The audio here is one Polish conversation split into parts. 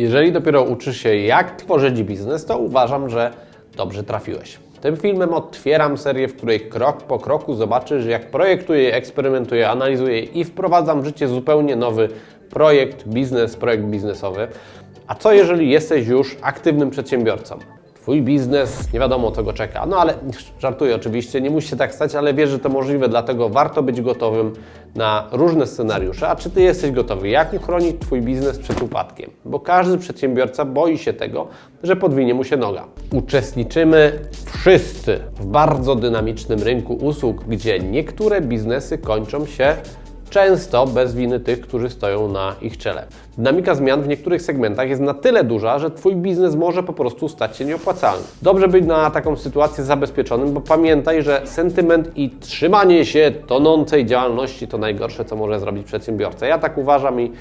Jeżeli dopiero uczysz się, jak tworzyć biznes, to uważam, że dobrze trafiłeś. Tym filmem otwieram serię, w której krok po kroku zobaczysz, jak projektuję, eksperymentuję, analizuję i wprowadzam w życie zupełnie nowy projekt, biznes, projekt biznesowy. A co jeżeli jesteś już aktywnym przedsiębiorcą? Twój biznes, nie wiadomo co go czeka. No ale żartuję oczywiście, nie musi się tak stać, ale wiesz, że to możliwe, dlatego warto być gotowym na różne scenariusze. A czy Ty jesteś gotowy? Jak uchronić Twój biznes przed upadkiem? Bo każdy przedsiębiorca boi się tego, że podwinie mu się noga. Uczestniczymy wszyscy w bardzo dynamicznym rynku usług, gdzie niektóre biznesy kończą się często bez winy tych, którzy stoją na ich czele. Dynamika zmian w niektórych segmentach jest na tyle duża, że Twój biznes może po prostu stać się nieopłacalny. Dobrze być na taką sytuację zabezpieczonym, bo pamiętaj, że sentyment i trzymanie się tonącej działalności to najgorsze, co może zrobić przedsiębiorca. Ja tak uważam i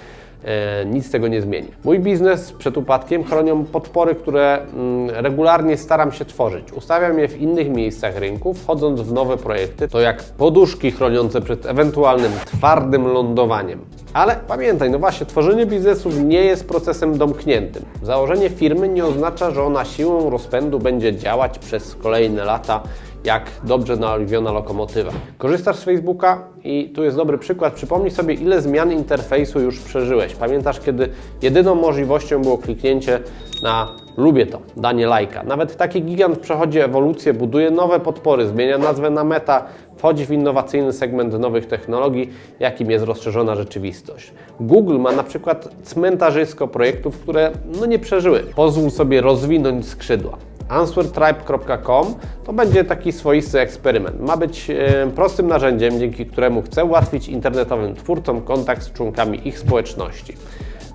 nic z tego nie zmieni. Mój biznes przed upadkiem chronią podpory, które mm, regularnie staram się tworzyć. Ustawiam je w innych miejscach rynku, wchodząc w nowe projekty, to jak poduszki chroniące przed ewentualnym twardym lądowaniem. Ale pamiętaj, no właśnie, tworzenie biznesów nie jest procesem domkniętym. Założenie firmy nie oznacza, że ona siłą rozpędu będzie działać przez kolejne lata jak dobrze naoliwiona lokomotywa. Korzystasz z Facebooka i tu jest dobry przykład. Przypomnij sobie, ile zmian interfejsu już przeżyłeś. Pamiętasz, kiedy jedyną możliwością było kliknięcie na lubię to, danie lajka. Nawet taki gigant przechodzi ewolucję, buduje nowe podpory, zmienia nazwę na meta, wchodzi w innowacyjny segment nowych technologii, jakim jest rozszerzona rzeczywistość. Google ma na przykład cmentarzysko projektów, które no nie przeżyły. Pozwól sobie rozwinąć skrzydła. Answertribe.com to będzie taki swoisty eksperyment. Ma być e, prostym narzędziem, dzięki któremu chcę ułatwić internetowym twórcom kontakt z członkami ich społeczności.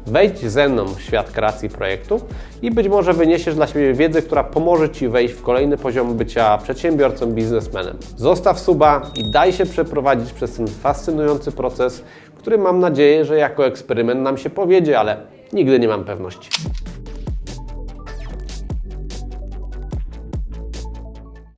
Wejdź ze mną w świat kreacji projektu i być może wyniesiesz dla siebie wiedzę, która pomoże Ci wejść w kolejny poziom bycia przedsiębiorcą, biznesmenem. Zostaw suba i daj się przeprowadzić przez ten fascynujący proces, który mam nadzieję, że jako eksperyment nam się powiedzie, ale nigdy nie mam pewności.